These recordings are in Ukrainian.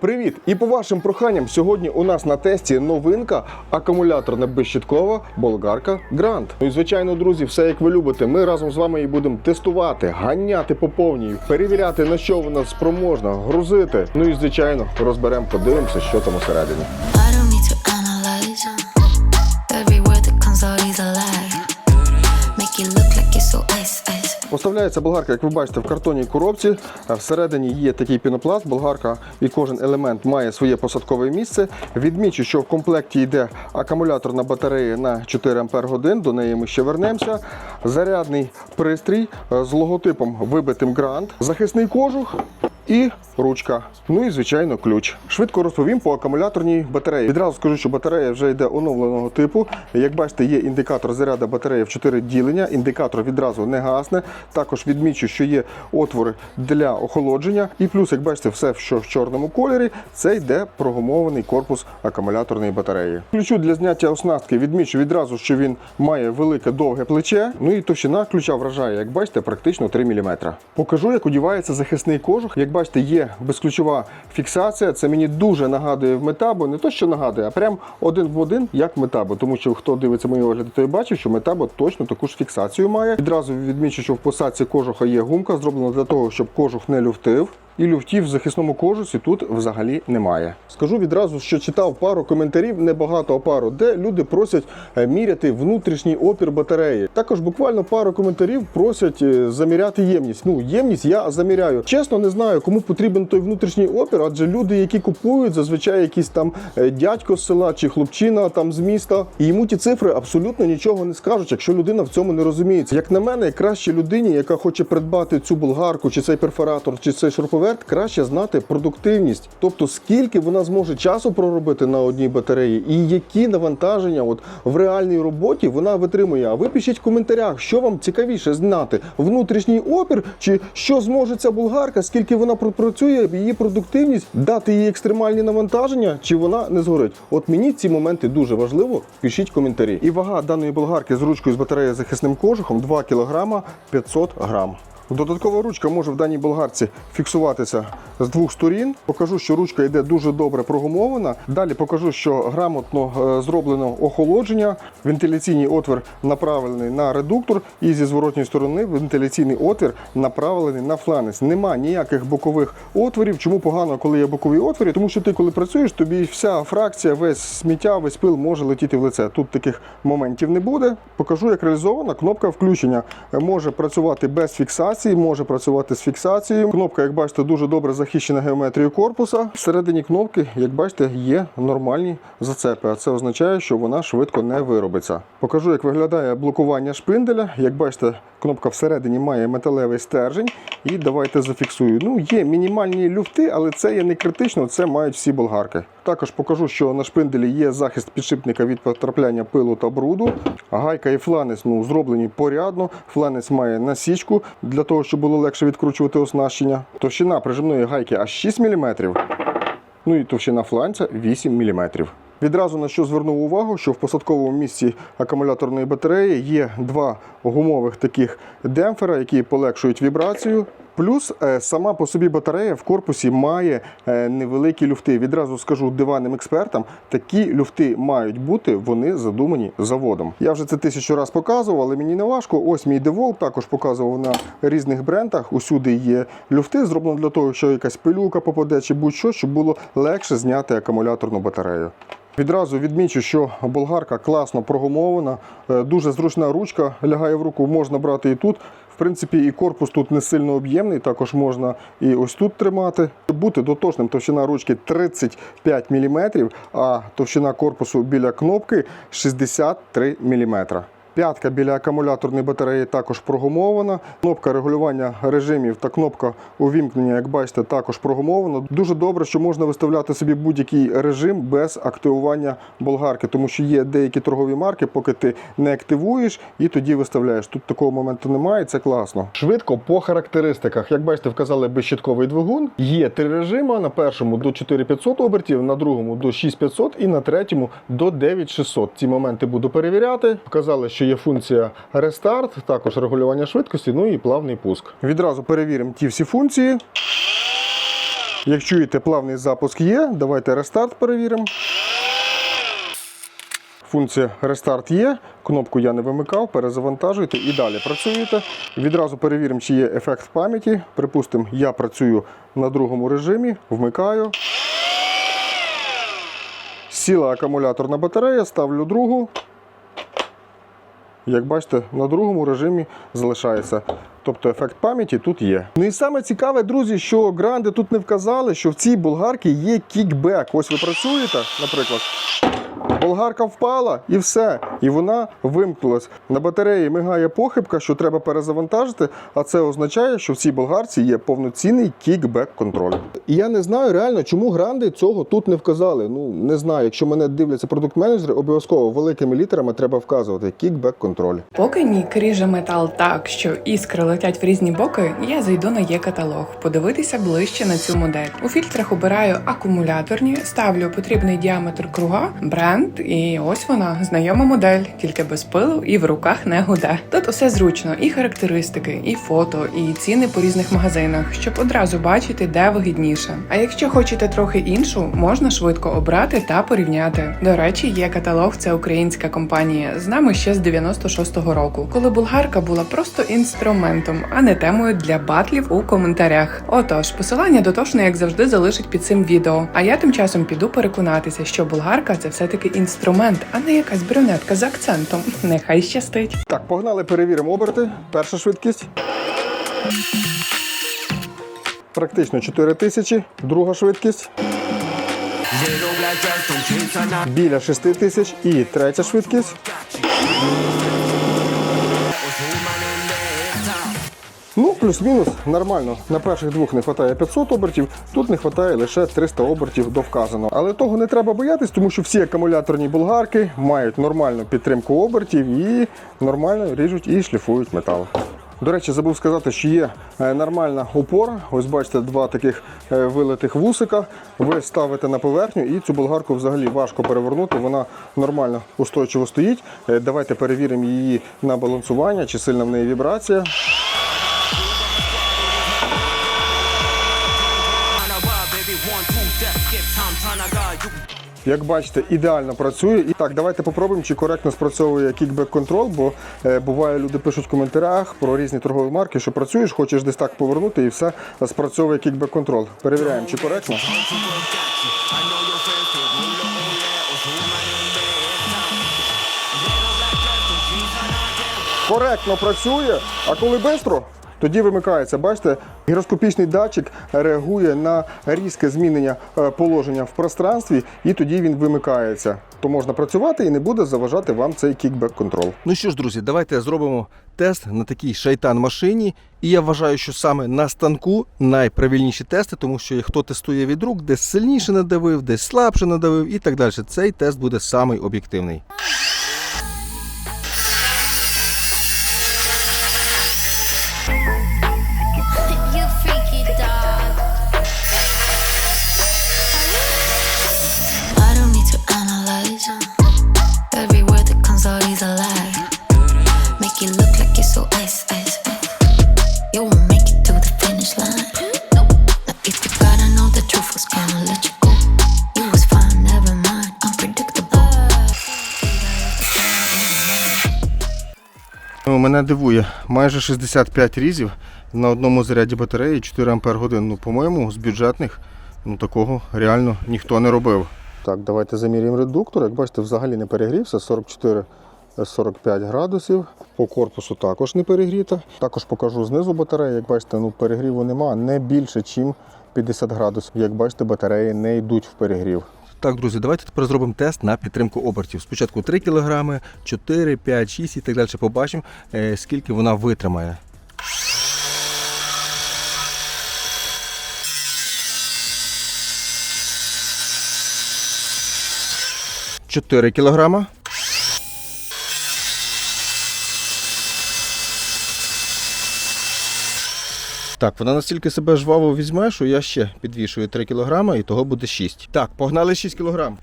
Привіт! І по вашим проханням, сьогодні у нас на тесті новинка акумуляторна безщиткова болгарка Grand. Ну і звичайно, друзі, все як ви любите. Ми разом з вами її будемо тестувати, ганяти по повній, перевіряти на що вона спроможна, грузити. Ну і звичайно, розберемо, подивимося, що там усередині. Ice. Болгарка, як ви бачите, в картонній коробці. Всередині є такий пінопласт. Болгарка і кожен елемент має своє посадкове місце. Відмічу, що в комплекті йде акумуляторна батарея на 4 Ампер годин. До неї ми ще вернемося. Зарядний пристрій е, з логотипом вибитим грант, захисний кожух. І ручка, ну і звичайно ключ. Швидко розповім по акумуляторній батареї. Відразу скажу, що батарея вже йде оновленого типу. Як бачите, є індикатор заряду батареї в 4 ділення. Індикатор відразу не гасне. Також відмічу, що є отвори для охолодження. І плюс, як бачите, все, що в чорному кольорі, це йде прогумований корпус акумуляторної батареї. Ключу для зняття оснастки відмічу відразу, що він має велике довге плече. Ну і товщина ключа вражає, як бачите, практично 3 мм. Покажу, як одівається захисний кожух. Як бачите, є безключова фіксація. Це мені дуже нагадує в метабо. Не то, що нагадує, а прям один в один, як метабо. Тому що хто дивиться мої огляди, той бачив, що метабо точно таку ж фіксацію має. Відразу відмічу, що в посадці кожуха є гумка, зроблена для того, щоб кожух не люфтив. І люфтів в захисному кожусі тут взагалі немає. Скажу відразу, що читав пару коментарів, небагато а пару, де люди просять е, міряти внутрішній опір батареї. Також буквально пару коментарів просять е, заміряти ємність. Ну, ємність я заміряю. Чесно, не знаю, кому потрібен той внутрішній опір, адже люди, які купують, зазвичай якийсь там е, дядько з села чи хлопчина там з міста, і йому ті цифри абсолютно нічого не скажуть, якщо людина в цьому не розуміється. Як на мене, краще людині, яка хоче придбати цю болгарку, чи цей перфоратор, чи цей шуруповерт, краще знати продуктивність, тобто скільки вона зможе часу проробити на одній батареї, і які навантаження от в реальній роботі вона витримує. А ви пишіть в коментарях, що вам цікавіше знати: внутрішній опір, чи що зможе ця болгарка, скільки вона пропрацює, її продуктивність, дати їй екстремальні навантаження, чи вона не згорить. От мені ці моменти дуже важливо. Пишіть коментарі. І вага даної болгарки з ручкою з батареєю захисним кожухом 2 кг 500 грам. Додаткова ручка може в даній болгарці фіксуватися з двох сторін. Покажу, що ручка йде дуже добре прогумована. Далі покажу, що грамотно е, зроблено охолодження. Вентиляційний отвір направлений на редуктор, і зі зворотньої сторони вентиляційний отвір направлений на фланець. Нема ніяких бокових отворів. Чому погано, коли є бокові отвори? Тому що ти, коли працюєш, тобі вся фракція, весь сміття, весь пил може летіти в лице. Тут таких моментів не буде. Покажу, як реалізована кнопка включення може працювати без фіксації, може працювати з фіксацією. Кнопка, як бачите, дуже добре захищена геометрією корпуса. Всередині кнопки, як бачите, є нормальні зацепи, а це означає, що вона швидко не виробиться. Покажу, як виглядає блокування шпинделя. Як бачите, кнопка всередині має металевий стержень. І давайте зафіксую. Ну, є мінімальні люфти, але це є не критично, це мають всі болгарки. Також покажу, що на шпинделі є захист підшипника від потрапляння пилу та бруду. Гайка і фланець ну, зроблені порядно. Фланець має насічку для того, щоб було легше відкручувати оснащення. Товщина прижимної гайки аж 6 мм. Ну і товщина фланця 8 мм. Відразу на що звернув увагу, що в посадковому місці акумуляторної батареї є два гумових таких демпфера, які полегшують вібрацію. Плюс е, сама по собі батарея в корпусі має е, невеликі люфти. Відразу скажу диванним експертам, такі люфти мають бути, вони задумані заводом. Я вже це тисячу разів показував, але мені не важко. Ось мій девол також показував на різних брендах. Усюди є люфти, зроблено для того, що якась пилюка попаде чи будь-що, щоб було легше зняти акумуляторну батарею. Відразу відмічу, що болгарка класно прогумована, е, дуже зручна ручка, лягає в руку, можна брати і тут. В принципі, і корпус тут не сильно об'ємний, також можна і ось тут тримати. Бути дотошним, товщина ручки 35 мм, а товщина корпусу біля кнопки 63 мм. П'ятка біля акумуляторної батареї також прогумована. Кнопка регулювання режимів та кнопка увімкнення, як бачите, також прогумована. Дуже добре, що можна виставляти собі будь-який режим без активування болгарки, тому що є деякі торгові марки, поки ти не активуєш і тоді виставляєш. Тут такого моменту немає, це класно. Швидко по характеристиках, як бачите, вказали безщитковий двигун. Є три режими: на першому до 4500 обертів, на другому до 6500 і на третьому до 9600. Ці моменти буду перевіряти. Вказали, що є функція рестарт, також регулювання швидкості, ну і плавний пуск. Відразу перевіримо ті всі функції. Як чуєте, плавний запуск є. Давайте рестарт перевіримо. Функція рестарт є. Кнопку я не вимикав, перезавантажуєте і далі працюєте. Відразу перевіримо, чи є ефект пам'яті. Припустимо, я працюю на другому режимі, вмикаю. Сіла акумуляторна батарея, ставлю другу. Як бачите, на другому режимі залишається. Тобто ефект пам'яті тут є. Ну і саме цікаве, друзі, що гранди тут не вказали, що в цій болгарці є кікбек. Ось ви працюєте, наприклад. Болгарка впала і все. І вона вимкнулась. На батареї мигає похибка, що треба перезавантажити, а це означає, що в цій болгарці є повноцінний кікбек контроль. І я не знаю реально, чому гранди цього тут не вказали. Ну не знаю. Якщо мене дивляться продукт-менеджери, обов'язково великими літерами треба вказувати кікбек контроль. Поки Нік ріже метал так, що іскри летять в різні боки, я зайду на є каталог, подивитися ближче на цю модель. У фільтрах обираю акумуляторні, ставлю потрібний діаметр круга, бренд, і ось вона знайома модель, тільки без пилу і в руках не гуде. Тут усе зручно, і характеристики, і фото, і ціни по різних магазинах, щоб одразу бачити, де вигідніше. А якщо хочете трохи іншу, можна швидко обрати та порівняти. До речі, є каталог, це українська компанія з нами ще з 96-го року, коли болгарка була просто інструментом, а не темою для батлів у коментарях. Отож, посилання дотошно, як завжди, залишить під цим відео. А я тим часом піду переконатися, що болгарка це все-таки інструмент, а не якась брюнетка з акцентом. Нехай щастить. Так, погнали, перевіримо оберти. Перша швидкість. Практично 4 тисячі. Друга швидкість. Біля 6 тисяч. І третя швидкість. Плюс-мінус нормально. На перших двох не вистачає 500 обертів, тут не вистачає лише 300 обертів до вказаного. Але того не треба боятись, тому що всі акумуляторні болгарки мають нормальну підтримку обертів і нормально ріжуть і шліфують метал. До речі, забув сказати, що є е, нормальна опора. Ось бачите, два таких е, вилитих вусика. Ви ставите на поверхню і цю болгарку взагалі важко перевернути. Вона нормально устойчиво стоїть. Е, Давайте перевіримо її на балансування, чи сильна в неї вібрація. Як бачите, ідеально працює. І так, давайте попробуємо, чи коректно спрацьовує кікбек контрол, бо е, буває, люди пишуть в коментарях про різні торгові марки, що працюєш, хочеш десь так повернути і все спрацьовує кікбек контрол. Перевіряємо, чи коректно. Коректно працює, а коли швидко, тоді вимикається. Бачите, гіроскопічний датчик реагує на різке змінення е, положення в пространстві, і тоді він вимикається. То можна працювати і не буде заважати вам цей кікбек контрол. Ну що ж, друзі, давайте зробимо тест на такій шайтан машині. І я вважаю, що саме на станку найправильніші тести, тому що хто тестує від рук, десь сильніше надавив, десь слабше надавив і так далі. Цей тест буде самий об'єктивний. Мене дивує, майже 65 різів на одному заряді батареї 4 Ампер годин. Ну, по-моєму, з бюджетних ну, такого реально ніхто не робив. Так, давайте заміряємо редуктор. Як бачите, взагалі не перегрівся 44 45 градусів. По корпусу також не перегріта. Також покажу знизу батареї. Як бачите, ну, перегріву нема не більше, ніж 50 градусів. Як бачите, батареї не йдуть в перегрів. Так, друзі, давайте тепер зробимо тест на підтримку обертів. Спочатку 3 кг, 4, 5, 6 і так далі. Побачимо, е, скільки вона витримає. Чотири кілограма. Так, вона настільки себе жваво візьме, що я ще підвішую 3 кілограми, і того буде 6. Так, погнали 6 кілограм.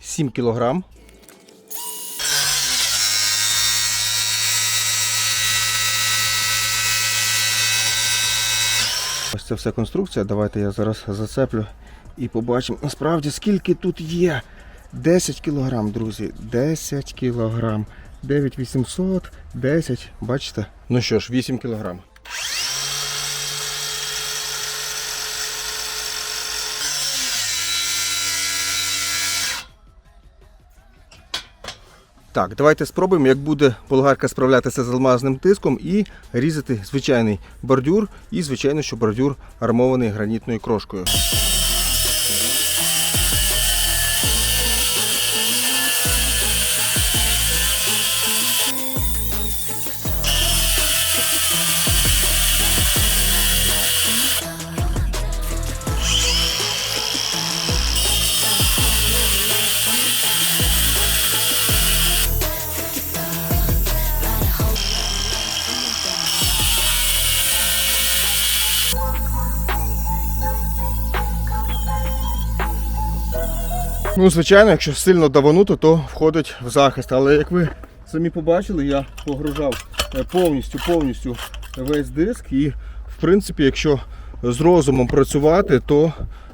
Сім кілограм. Ось це все конструкція. Давайте я зараз зацеплю і побачимо насправді, скільки тут є. 10 кілограм, друзі. 10 кілограм. 9800, 10, бачите? Ну що ж, 8 кілограм. Так, давайте спробуємо, як буде болгарка справлятися з алмазним тиском і різати звичайний бордюр. І, звичайно, що бордюр армований гранітною крошкою. Ну, звичайно, якщо сильно даванути, то входить в захист. Але як ви самі побачили, я погружав е, повністю повністю весь диск. І в принципі, якщо з розумом працювати, то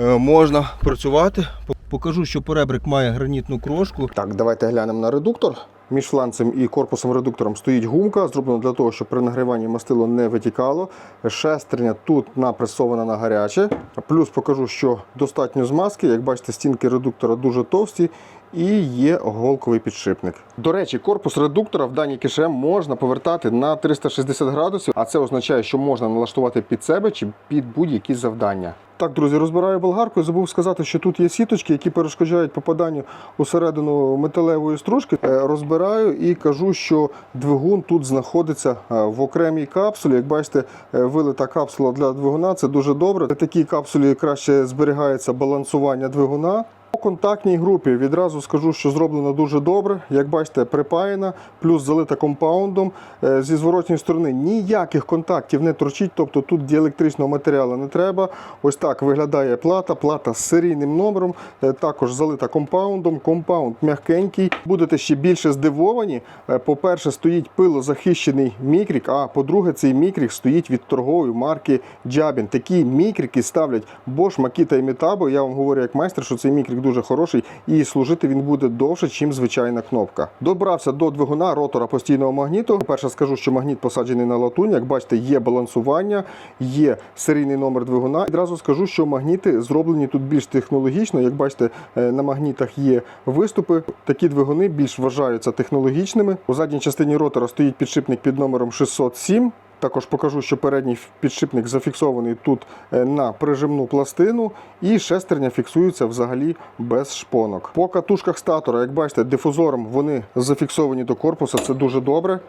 е, можна працювати. Покажу, що поребрик має гранітну крошку. Так, давайте глянемо на редуктор. Між фланцем і корпусом редуктором стоїть гумка, зроблена для того, щоб при нагріванні мастило не витікало. Шестерня тут напресована на гаряче. Плюс покажу, що достатньо змазки. Як бачите, стінки редуктора дуже товсті і є голковий підшипник. До речі, корпус редуктора в даній кише можна повертати на 360 градусів, а це означає, що можна налаштувати під себе чи під будь-які завдання. Так, друзі, розбираю болгарку і забув сказати, що тут є сіточки, які перешкоджають попаданню усередину металевої стружки. Е, Розбираю і кажу, що двигун тут знаходиться е, в окремій капсулі. Як бачите, е, вилита капсула для двигуна це дуже добре. В такій капсулі краще зберігається балансування двигуна. Контактній групі відразу скажу, що зроблено дуже добре. Як бачите, припаяна, плюс залита компаундом. Е, Зі зворотньої сторони ніяких контактів не торчить, тобто тут діелектричного матеріалу не треба. Ось так виглядає плата, плата з серійним номером, е, також залита компаундом. Компаунд м'якенький. Будете ще більше здивовані. Е, По-перше, стоїть пилозахищений мікрік, а по-друге, цей мікрік стоїть від торгової марки Jabin. Такі мікрики ставлять Bosch, Makita і Metabo. Я вам говорю як майстер, що цей мікрік дуже хороший і служити він буде довше, ніж звичайна кнопка. Добрався до двигуна ротора постійного магніту. По-перше, скажу, що магніт посаджений на латунь. Як бачите, є балансування, є серійний номер двигуна. Відразу скажу, що магніти зроблені тут більш технологічно. Як бачите, е, на магнітах є виступи. Такі двигуни більш вважаються технологічними. У задній частині ротора стоїть підшипник під номером 607. Також покажу, що передній підшипник зафіксований тут е, на прижимну пластину, і шестерня фіксується взагалі без шпонок. По катушках статора, як бачите, дифузором вони зафіксовані до корпуса, це дуже добре.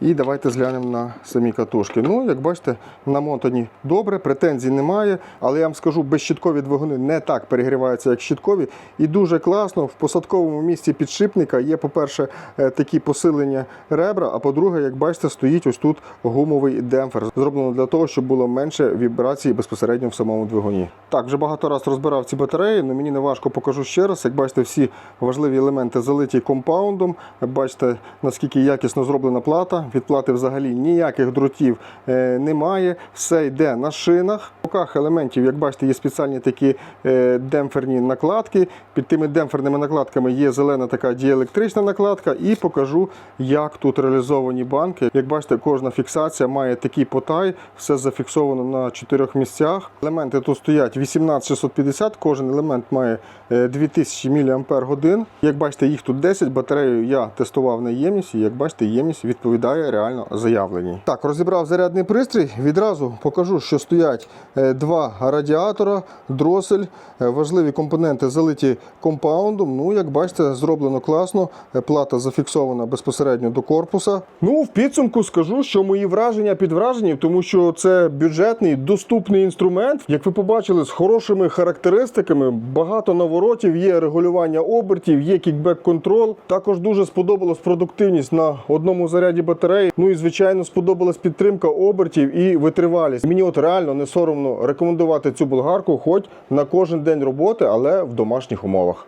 І давайте зглянемо на самі катушки. Ну, як бачите, намотані добре, претензій немає, але я вам скажу, безщіткові двигуни не так перегріваються, як щіткові. І дуже класно в посадковому місці підшипника є, по-перше, е, такі посилення ребра, а по-друге, як бачите, стоїть ось тут гумовий демпфер. Зроблено для того, щоб було менше вібрацій безпосередньо в самому двигуні. Так, вже багато разів розбирав ці батареї, але мені не важко покажу ще раз. Як бачите, всі важливі елементи залиті компаундом. Бачите, наскільки якісно зроблена плата. Від плати взагалі ніяких дротів е, немає. Все йде на шинах. В боках елементів, як бачите, є спеціальні такі е, демпферні накладки. Під тими демпферними накладками є зелена така діелектрична накладка. І покажу, як тут реалізовані банки. Як бачите, кожна фіксація має такий потай, все зафіксовано на чотирьох місцях. Елементи тут стоять 18650, кожен елемент має е, 2000 мАч. Як бачите, їх тут 10. Батарею я тестував на ємність, і як бачите, ємність відповідає реально заявленій. Так, розібрав зарядний пристрій. Відразу покажу, що стоять е, два радіатора, дросель, е, важливі компоненти залиті компаундом. Ну, як бачите, зроблено класно. Е, Плата зафіксована безпосередньо до корпуса. Ну, в підсумку скажу, що мої враження під враженням, тому що це бюджетний, доступний інструмент. Як ви побачили, з хорошими характеристиками, багато наворотів, є регулювання обертів, є кікбек-контрол. Також дуже сподобалась продуктивність на одному заряді батареї. Ну і звичайно сподобалась підтримка обертів і витривалість. Мені от реально не соромно рекомендувати цю болгарку, хоч на кожен день роботи, але в домашніх умовах.